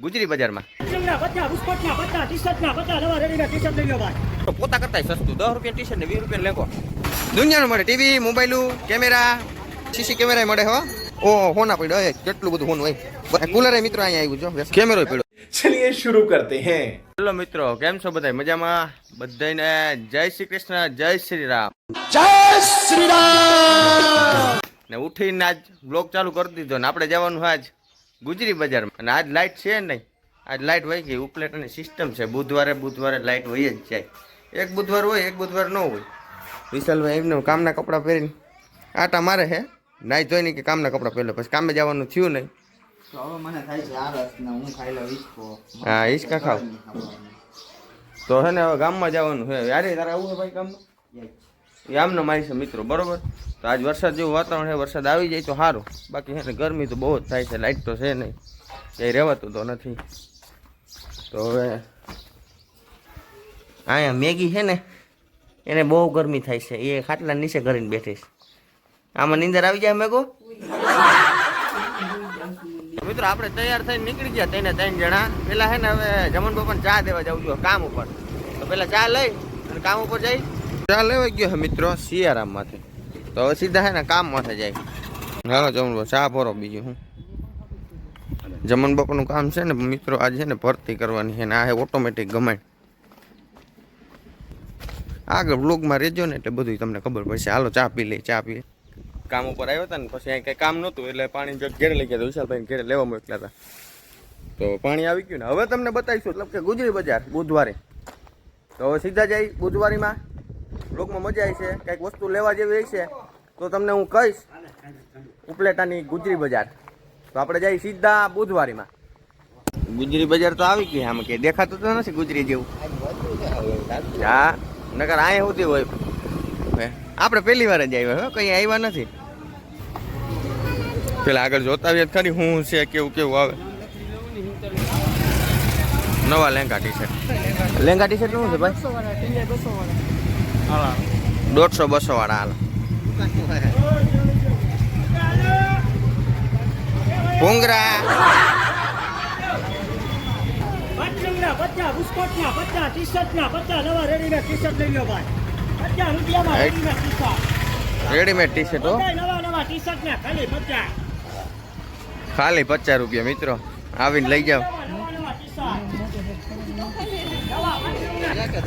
ગુજરી બજારમાં ના બધા બુસ્કોટના બધા ટી-શર્ટના બધા નવા રેડીમેડ ટી-શર્ટ લઈ લો ભાઈ તો પોતા કરતા સસ્તું દસ રૂપિયા ટી શર્ટ ને વીસ રૂપિયા લેખો દુનિયાનું મળે ટીવી મોબાઈલું કેમેરા સીસી કેમેરા મળે હો ઓ હોના પડ્યો એ કેટલું બધું હોનું હોય કુલર મિત્રો અહીંયા આવ્યું જો કેમેરો પડ્યો चलिए शुरू करते हैं હેલો મિત્રો કેમ છો બધા મજામાં બધાને જય શ્રી કૃષ્ણ જય શ્રી રામ जय श्री राम ને ઉઠીને આજ બ્લોગ ચાલુ કરી દીધો ને આપણે જવાનું આજ ગુજરી બજારમાં. અને આજ લાઇટ છે નહીં. આજ લાઇટ વહી ગઈ. ઉપલેટની સિસ્ટમ છે. બુધવારે બુધવારે લાઇટ વહી જ જાય. એક બુધવાર હોય એક બુધવાર ન હોય. વિશાલભાઈ એમને કામના કપડાં પહેરીને. આટા મારે હે. નાઈ જોઈને કે કામના કપડાં પહેરે પછી કામે જવાનું થયું નહીં. હું હા હિંચકા ખાવ. તો હે ને હવે ગામમાં જવાનું હે. યારે તારે આવું છે ભાઈ ગામમાં? આમને મારી છે મિત્રો બરોબર? તો આજ વરસાદ જેવું વાતાવરણ છે, વરસાદ આવી જાય તો સારું. બાકી છે ગરમી તો બહુ જ થાય છે લાઇટ તો છે નહીં. એ રહેવાતું તો નથી. તો હવે અહીંયા મેગી છે ને, એને બહુ ગરમી થાય છે. એ ખાટલા નીચે કરીને બેઠી આમાં નીંદર આવી જાય મેગો? મિત્રો, આપણે તૈયાર થઈને નીકળી ગયા તેને ત્રણ જણા. પેલા હે ને હવે જમન બાપાને ચા દેવા જવું છું, કામ ઉપર. તો પેલા ચા લઈ અને કામ ઉપર જઈ. ચા લેવા ગયો મિત્રો સિયારામમાંથી તો હવે સીધા હે ને કામ માથે જાય. હાલો બાપા ચા ભરો બીજું હું. જમન બાપાનું કામ છે ને, મિત્રો આજે ને ભરતી કરવાની છે ને, આ ઓટોમેટિક ગમાય આગળ બ્લોગમાં રહેજો ને એટલે બધું તમને ખબર પડશે. હાલો, ચા પી લે ચા પી કામ ઉપર આવ્યો હતા ને, પછી અહીં કંઈ કામ નહોતું, એટલે પાણી જગ ઘેરે લઈ ગયા હતા. વિશાલભાઈ ઘેરે લેવા મોકલ્યા હતા. તો પાણી આવી ગયું ને, હવે તમને બતાવીશું, મતલબ કે ગુજરી બજાર, બુધવારે. તો હવે સીધા જઈ બુધવારીમાં. બ્લોગમાં મજા આવી છે, કંઈક વસ્તુ લેવા જેવી છે. તો તમને હું કહીશ ઉપલેટાની ગુજરી બજાર. તો આપણે જઈ સીધા બુધવારીમાં. ગુજરી બજાર તો આવી ગઈ આમ કે દેખાતું તો નથી ગુજરી જેવું. હા નકર અહીંયા સુધી હોય. આપણે પહેલી વાર જ આવ્યા હો કઈ આવ્યા નથી. પેલા આગળ જોતા આવીએ ખરી હું છે કેવું કેવું આવે. નવા લેંગા ટી શર્ટ લેંગા ટી શર્ટ શું છે ભાઈ? દોઢસો બસો વાળા હાલ. ભૂંગરા. બુસ્કોટના નવા રેડીમેડ ટી-શર્ટ લઈ લો ભાઈ. બધા રૂપિયામાં રેડીમેડ ટી શર્ટ નવા નવા ટી-શર્ટ ને ખાલી પચાસ રૂપિયા મિત્રો. આવીને લઈ જાઓ.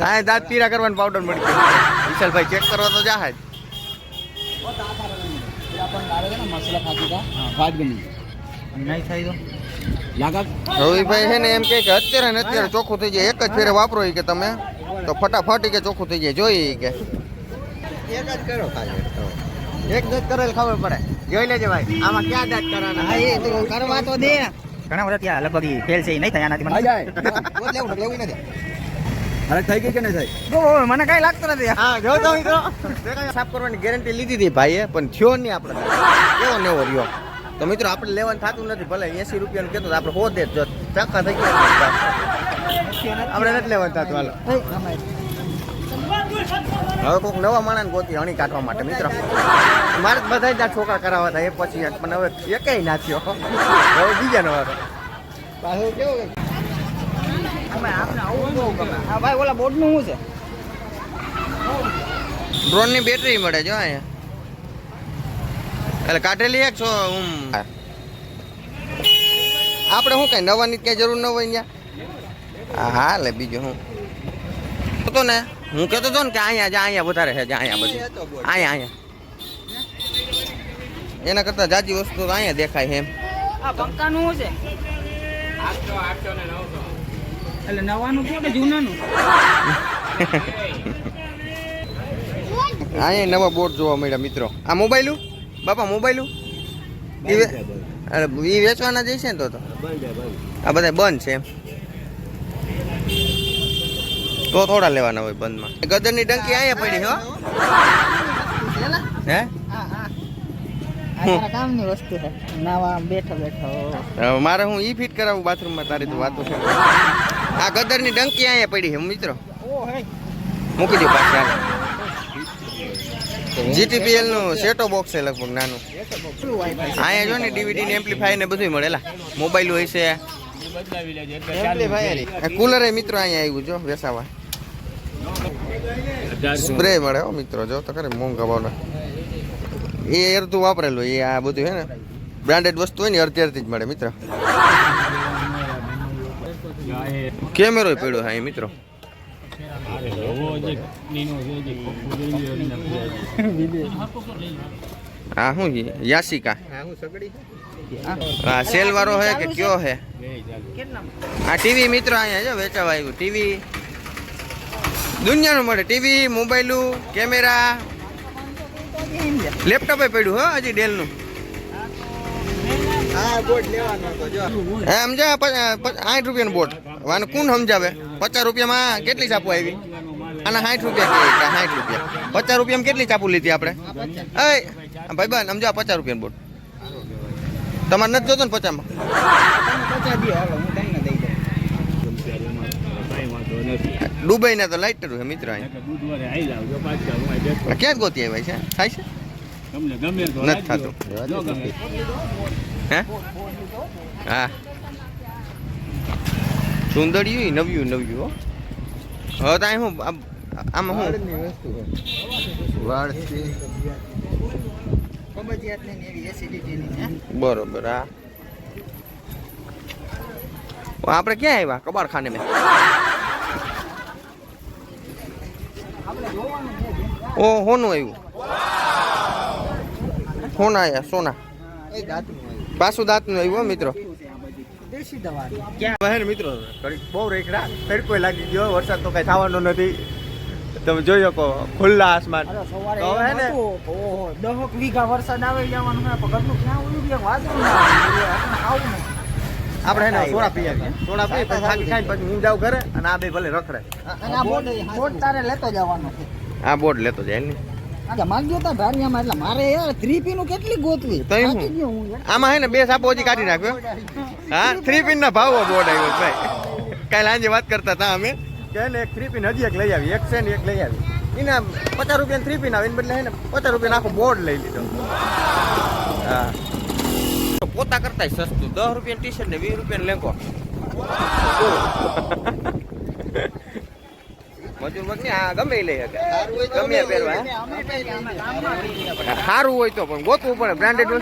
હા દાંત પીરા કરવાનું પાવડર મળી ગયો વિશાલભાઈ ચેક કરવા તો જા જ રવિભાઈ છે ને એમ કે અત્યારે ને અત્યારે ચોખ્ખું થઈ જાય. એક જ ફેરે વાપરો કે તમે. તો ફટાફટ ઈ કે ચોખ્ખું થઈ જાય. જોઈએ કે. એક જ કરો એક જ કરેલ ખબર પડે. જોઈ લેજે ભાઈ. આમાં ક્યાં દાંત કરવાના? એ તો કરવા તો દે. ઘણા બધા ત્યાં લગભગ ફેલ છે નહીં થયા નથી લેવું લેવું નથી અરે થઈ ગઈ કે નહીં થાય મને કઈ લાગતું નથી. હા જો તો મિત્રો. સાફ કરવાની ગેરંટી લીધી હતી ભાઈએ પણ થયો નહીં આપણે કેવો નેવો રહ્યો? તો મિત્રો આપણે લેવાનું થતું નથી ભલે એસી રૂપિયાનું કહેતો તો આપણે હો દે જો ચક્કા થઈ ગયા આપણે નથી લેવાનું થતું હાલો. હવે કોઈક નવા માણસ ગોતી હણી કાઢવા માટે મિત્રો. મારે બધા જ છોકરા કરાવવા હતા એ પછી પણ હવે એકેય ના થયો. હવે બીજા નવા પાછું કેવું અમે આપણે આવું બહુ ગમે હા ભાઈ ઓલા બોર્ડનું શું છે? ડ્રોનની બેટરી મળે જો અહીંયા. એટલે કાઢેલી એક છો હું આપણે શું કઈ નવાની ક્યાંય જરૂર ન હોય અહીંયા? હા લે બીજું હું. તો ને હું કહેતો હતો ને કે અહીંયા જા અહીંયા વધારે છે જા અહીંયા બધું. અહીંયા અહીંયા. એના કરતાં જાજી વસ્તુ તો અહીંયા દેખાય છે એમ. આ પંકાનું શું છે? એટલે નવાનું કે જૂનાનું? અહીંયા નવા બોર્ડ જોવા મળ્યા મિત્રો. આ મોબાઈલું બાપા મોબાઈલું અરે એ વેચવાના જઈશે ને તો તો? આ બધા બંધ. છે એમ. તો થોડા લેવાના હોય બંધમાં. ગદરની ડંકી અહીંયા પડી હો. હે? આ કામની વસ્તુ છે. નવા બેઠો બેઠો મારે હું ઈ ફિટ કરાવું બાથરૂમમાં તારી તો વાતો છે. આ ગદરની ડંકી અહીંયા પડી છે મિત્રો. મૂકી દો પાછી જીટીપીએલનું સેટો બોક્સ છે લગભગ નાનું. અહીંયા જો ને ડીવીડી ને એમ્પ્લીફાયર ને બધું મળેલા મોબાઈલ હોય છે. કુલર મિત્રો અહીંયા આવ્યું જો વેસાવા. સ્પ્રે મળે હો મિત્રો જો તો ખરે મોંઘા ભાવના. એ અડધું વાપરેલું એ આ બધું હે ને. બ્રાન્ડેડ વસ્તુ હોય ને અડધી અડધી જ મળે મિત્ર. કેમેરો પડ્યો હા મિત્રો. હા શું યાસિકા હા સેલ વાળો હે કે કયો હે? આ ટીવી મિત્રો અહીંયા જો વેચાવા આવ્યું, ટીવી. દુનિયાનું મળે, ટીવી મોબાઈલું કેમેરા. લેપટોપે પડ્યું હો હજી ડેલનું. સમજા સાઠ રૂપિયાનું બોટ. આને કોણ સમજાવે? પચાસ રૂપિયામાં કેટલી ચાપુ આવી? અને સાઠ રૂપિયા સાઠ રૂપિયા. પચાસ રૂપિયામાં કેટલી ચાપુ લીધી આપણે? એ ભાઈ બન સમજાવ પચાસ રૂપિયાનું બોટ. તમારે નથી જોતો ને પચાસમાં? ડુબઈ ના તો લાઈટર છે મિત્ર અહીંયા ક્યાં ગોતી આવ્યા છે? થાય છે? નથી થતું હે? હા. સુંદરિયું નવ્યું નવ્યું હો. હવે તો હું આમ- આમાં હું? કબજિયાત ને એવી એસિડિટી ની હે? બરોબર હા. આપણે ક્યાં આવ્યા? કબારખાને મેં ઓ હોનું આવ્યું. હોના આયા સોના. પાછું દાંતનું આવ્યું હો મિત્રો. દેશી દવા ક્યાં ને મિત્રો? બહુ રેખડા. તડકો લાગી ગયો વરસાદ તો કઈ થવાનો નથી. તમે જોઈ શકો ખુલ્લા આસમાન. તો હવે એમ ને ઓહો, દહક વીઘા વરસાદ આવે જવાનું પણ ઘરનું ક્યાં ઉયું ના આવે. આપણે એને સોડા પી આવીએ સોડા પી પછી થાકી ખાઈને પછી હું જાઉં ઘરે અને આ બે ભલે રખડે. અને આ બોટ બોટ તારે લેતો જવાનો આ બોર્ડ લેતો જાય ને. માંગ્યો તા ઢારિયામાં એટલે મારે યાર થ્રી પી નું કેટલી ગોતવી. આમાં હે ને બે સાપો હજી કાઢી નાખ્યો. હા થ્રી પિન ના ભાવ બોર્ડ આવ્યો ભાઈ. કાલે સાંજે વાત કરતા હતા અમે. કે ને એક થ્રી પીન હજી એક લઈ આવી એક છે ને એક લઈ આવી. એના પચાસ રૂપિયા થ્રી પીન આવીને બદલે હે ને પચાસ રૂપિયા આખો બોર્ડ લઈ લીધો. હા. તો પોતા કરતા સસ્તું. દસ રૂપિયા ટી શર્ટ ને વીસ રૂપિયા લેંગો. મજૂર વર્ગ ને આ ગમે લઈ શકે. ગમે પહેરવા. સારું હોય તો પણ ગોતવું પડે બ્રાન્ડેડ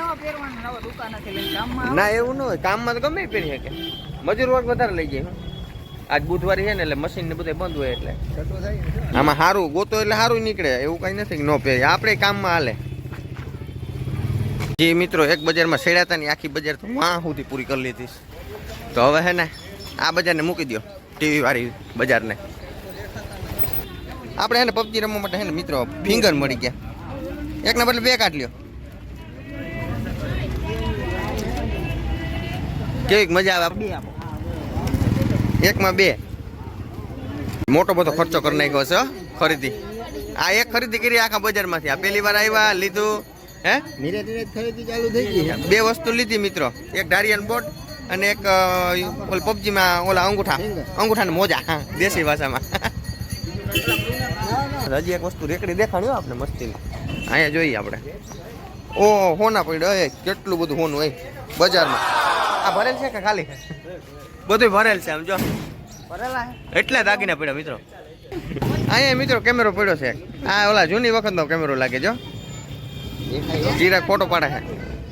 ના એવું ન હોય કામમાં તો ગમે પહેરી શકે. મજૂર વર્ગ વધારે લઈ જાય આજ બુધવારે છે ને એટલે મશીન ને બધે બંધ હોય એટલે. આમાં સારું ગોતો એટલે સારું નીકળે એવું કઈ નથી ન પહેરી આપણે કામમાં હાલે. જે મિત્રો એક બજારમાં સેડાતા ની આખી બજાર તો વાં સુધી પૂરી કરી લીધી. તો હવે હે ને આ બજારને મૂકી દો ટીવી વાળી બજારને. આપણે એને પબજી રમવા માટે હે ને મિત્રો ફિંગર મળી ગયા. એકના બદલે બે કાઢ લ્યો. કેવી મજા આવે એકમાં બે. મોટો બધો ખર્ચો કરી નાખ્યો છે ખરીદી. આ એક ખરીદી કરી આખા બજારમાંથી. આ પહેલી વાર આવ્યા લીધું હે? ધીરે ધીરે ખરીદી ચાલુ થઈ ગઈ બે વસ્તુ લીધી મિત્રો. એક ડારિયન બોટ અને એક ઓલ પબજીમાં ઓલા અંગૂઠા. અંગૂઠાને મોજા હા દેશી ભાષામાં. હજી એક વસ્તુ રેકડી દેખાણી આપણે મસ્તી અહીંયા જોઈએ આપણે. ઓ હોના પડ્યો એ કેટલું બધું હોનું હોય. બજારમાં. આ ભરેલ છે કે ખાલી? બધું ભરેલ છે આમ જો. ભરેલા એટલે દાગીના પડ્યા મિત્રો. અહીંયા મિત્રો કેમેરો પડ્યો છે. આ ઓલા જૂની વખતનો કેમેરો લાગે જો ચિરાગ ફોટો પાડે છે.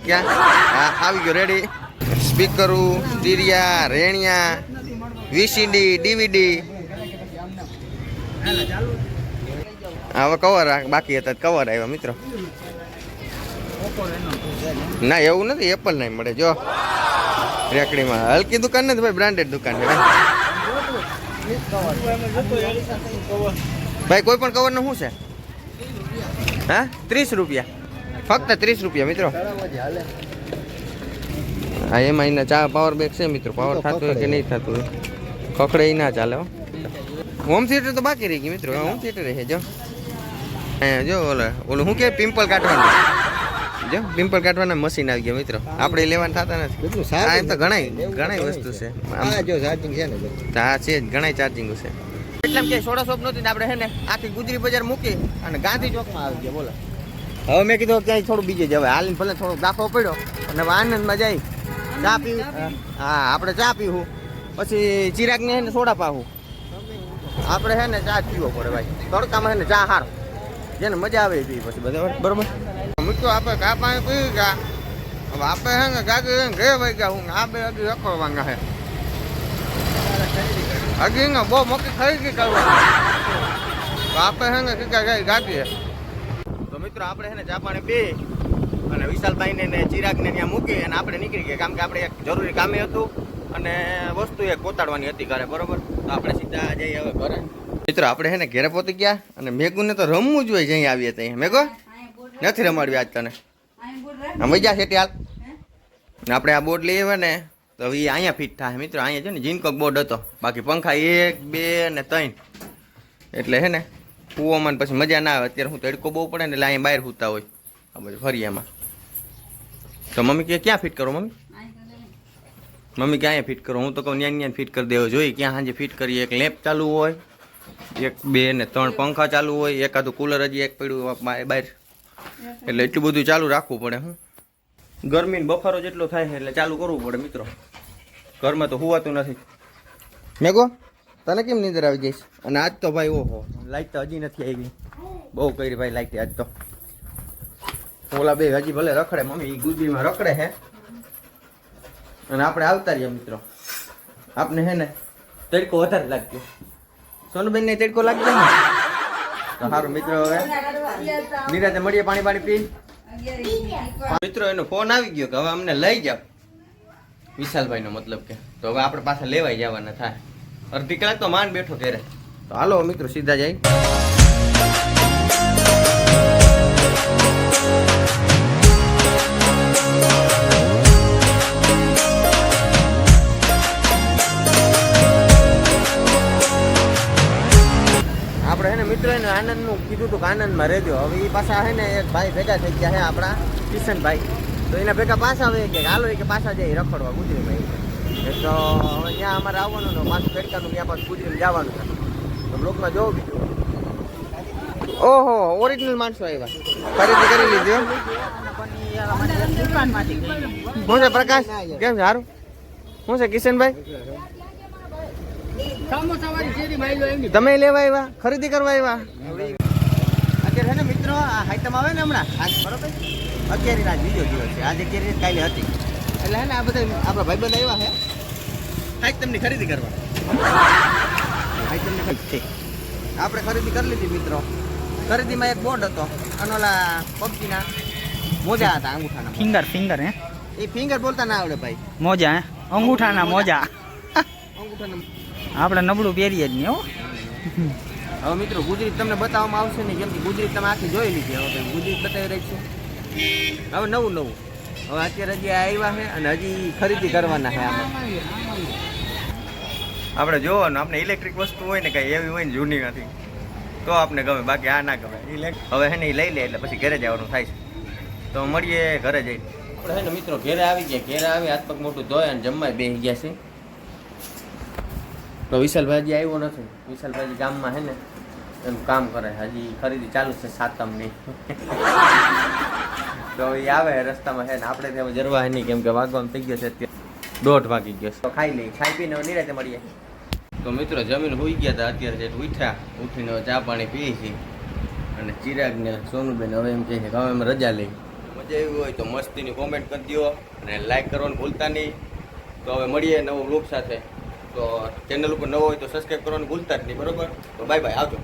ક્યાં? હા આવી ગયો રેડી સ્પીકરું ટીરિયા રેણિયા વીસીડી ડીવીડી. હવે કવર બાકી હતા કવર આવ્યા મિત્રો. ના એવું નથી એપલ નહીં મળે જો. રેકડીમાં. હલકી દુકાન નથી ભાઈ બ્રાન્ડેડ દુકાન છે ભાઈ. કોઈ પણ કવરનું શું છે? હા? ત્રીસ રૂપિયા. ફક્ત ત્રીસ રૂપિયા મિત્રો. હા એમાં એના ચા પાવર બેગ છે મિત્રો પાવર થતું હોય કે નહીં થતું હોય. ખખડે ના ચાલે હો. હોમ થિયેટર તો બાકી રહી ગઈ મિત્રો હોમ થિયેટર છે જો. જો ઓલે ઓલું શું કે પિમ્પલ કાઢવાનું? જો પિમ્પલ કાઢવાના મશીન આવી ગયા મિત્રો. આપણે લેવાના થતા નથી. આ એમ તો ઘણાય ઘણાય વસ્તુ છે. આ જો ચાર્જિંગ છે ને. હા છે ઘણાય ઘણા ચાર્જિંગ છે. એટલે કે સોડા શોપ નહોતી ને આપણે હે ને આખી ગુજરી બજાર મૂકી અને ગાંધી ચોકમાં આવી ગયા બોલો. હવે મેં કીધું ક્યાંય થોડું બીજે જવાય. હાલીને ભલે થોડો દાખલો પડ્યો. અને હવે આનંદમાં જાય. ચા પીવું. હા આપણે ચા પીવું. પછી ચિરાગને હે ને સોડા પાવું આપણે હે ને ચા પીવો પડે ભાઈ. તડકામાં હે ને ચા હારો. જેને મજા આવે એ પછી બધા, બરોબર? મિત્રો, આપણે ચા પાણી પી ગયા હવે આપણે હે ને ગાડી લઈને ઘરે વહી ગયા હું આ બે હજી રખડવાના હે હજી ને બહુ મોટી ખરીદી કરવાની. આપણે હે ને કીધા ગઈ ગાડી તો મિત્રો, આપણે હે ને ચા પાણી પી અને વિશાલભાઈને ને ચિરાગને ત્યાં મૂકી અને આપણે નીકળી ગયા. કારણ કે આપણે એક જરૂરી કામે હતું. અને વસ્તુ એક કોતાડવાની હતી ઘરે, બરોબર? તો આપણે સીધા જઈએ હવે ઘરે. મિત્રો, આપણે હેને ઘરે પહોંચી ગયા અને મેઘુને તો રમવું જ હોય જઈ આવીએ ત્યાં. મેઘો નથી રમાડવી આજ તને? સમજ જા શેટી હાલ. ને આપણે આ બોર્ડ લઈ આવ્યા ને, તો હવે અહીંયા ફિટ થાય. મિત્રો, અહીંયા છે ને જીનકોક બોર્ડ હતો. બાકી પંખા એક, બે ને ત્રણ. એટલે હે ને, કૂવામાં ને પછી મજા ના આવે. અત્યારે હું તડકો બહુ પડે ને એટલે અહીંયા બહાર સૂતા હોય. આ બધું ફરિયામાં તો મમ્મી કે ક્યાં ફિટ કરો, મમ્મી? મમ્મી ક્યાં ફિટ કરો? હું તો કહું ન્યા ન્યા ફિટ કરી દેવો જોઈએ. ક્યાં સાંજે ફિટ કરીએ? એક લેમ્પ ચાલુ હોય, એક બે ને ત્રણ પંખા ચાલુ હોય એકાદું કુલર હજી એક પડ્યું બહાર. એટલે એટલું બધું ચાલુ રાખવું પડે, હું. ગરમી બફારો જેટલો થાય એટલે ચાલુ કરવું પડે, મિત્રો. ઘરમાં તો હોવાતું નથી. મેગો તને કેમ નીંદર આવી જઈશ અને આજ તો ભાઈ ઓહો લાઈટ તો હજી નથી આવી. બહુ કરી ભાઈ લાઈટ આજ તો. ઓલા બે હજી ભલે રખડે, મમ્મી ગુજરીમાં રખડે છે. અને આપણે આવતા રહ્યા મિત્રો. આપને હે ને તડકો વધારે લાગ્યો. સોનુબેન ને તડકો લાગતો ને? તો સારું મિત્રો હવે. નિરાતે મળીએ, પાણી પાણી પી. મિત્રો, એનો ફોન આવી ગયો કે હવે અમને લઈ જાવ વિશાલભાઈ નો મતલબ કે. તો હવે આપણે પાછા લેવાઈ જવાના થાય. અડધી કલાક તો માન બેઠો ઘેરે. તો હાલો મિત્રો, સીધા જાય આનંદનું કીધું હતું કે આનંદમાં રહેજો. હવે એ પાછા હે ને એક ભાઈ ભેગા થઈ ગયા છે આપણા કિશનભાઈ. તો એના ભેગા પાછા આવે કે હાલો એ કે પાછા જાય રખડવા ગુજરીભાઈ ભાઈ. તો હવે ત્યાં અમારે આવવાનું ને પાછું ફેડકાનું ત્યાં પાછું ગુજરીને જવાનું છે. તો બ્લોકમાં જોવું બીજું. ઓહો ઓરિજિનલ માણસો આવ્યા. ખરીદી કરી લીધી હું. છે પ્રકાશ? કેમ છે? સારું શું છે કિશનભાઈ? તમે લેવા આવ્યા? ખરીદી કરવા આવ્યા? અત્યારે છે ને મિત્રો આ આઈટમ આવે ને હમણાં? આજ બરોબર? અત્યારે આજ બીજો દિવસ છે. આજે અત્યારે કાલે હતી. એટલે હે ને આ બધા આપણા ભાઈબંધ આવ્યા છે. આઈટમની ખરીદી કરવા. આઈટમની ખરીદી. આપણે ખરીદી કરી લીધી મિત્રો. ખરીદીમાં એક બોર્ડ હતો. અને ઓલા પબજીના. મોજા હતા અંગૂઠાના. ફિંગર ફિંગર હે? એ ફિંગર બોલતા ના આવડે ભાઈ. મોજા હે? અંગૂઠાના મોજા. અંગૂઠાના. આપણે નબળું પહેરીએ જ નહીં હો. હવે મિત્રો ગુજરી તમને બતાવવામાં આવશે ને કેમ કે ગુજરી તમે આખી જોઈ લીધી હવે ગુજરી બતાવી રહી છે. હવે નવું નવું. હવે અત્યારે હજી આ આવ્યા છે અને હજી ખરીદી કરવાના છે આમાં. આપણે જોવાનું આપણે ઇલેક્ટ્રિક વસ્તુ હોય ને કઈ એવી હોય ને જૂની નથી. તો આપણે ગમે બાકી આ ના ગમે. ઇલેક્ટ હવે હે ને લઈ લે એટલે પછી ઘરે જવાનું થાય છે. તો મળીએ ઘરે જઈને. આપણે હે ને મિત્રો ઘરે આવી ગયા ઘેરે આવી હાથ પગ મોટું ધોયા અને જમવા બેસી ગયા છે તો વિશાલભાઈ હજી આવ્યો નથી. વિશાલભાઈ ગામમાં હે ને એનું કામ કરે. હજી ખરીદી ચાલુ છે સાતમની. તો એ આવે રસ્તામાં હે ને આપણે ત્યાં જરવા હે નહીં કેમ કે વાગવામાં થઈ ગયો છે અત્યારે. દોઢ વાગી ગયો તો ખાઈ લઈ ખાઈ પીને નિરાતે મળીએ. તો મિત્રો જમીન હોઈ ગયા હતા અત્યારે જે ઉઠ્યા ઉઠીને ચા પાણી પીએ છીએ. અને ચિરાગ ને સોનુબેન હવે એમ કહે છે હવે એમ રજા લઈ મજા આવી હોય તો મસ્તીની કોમેન્ટ કરી દો અને લાઈક કરવાનું ભૂલતા નહીં. તો હવે મળીએ નવો ગ્રુપ સાથે. તો ચેનલ ઉપર નવો હોય તો સબસ્ક્રાઈબ કરવાનું ભૂલતા જ નહીં, બરોબર? તો બાય બાય આવજો.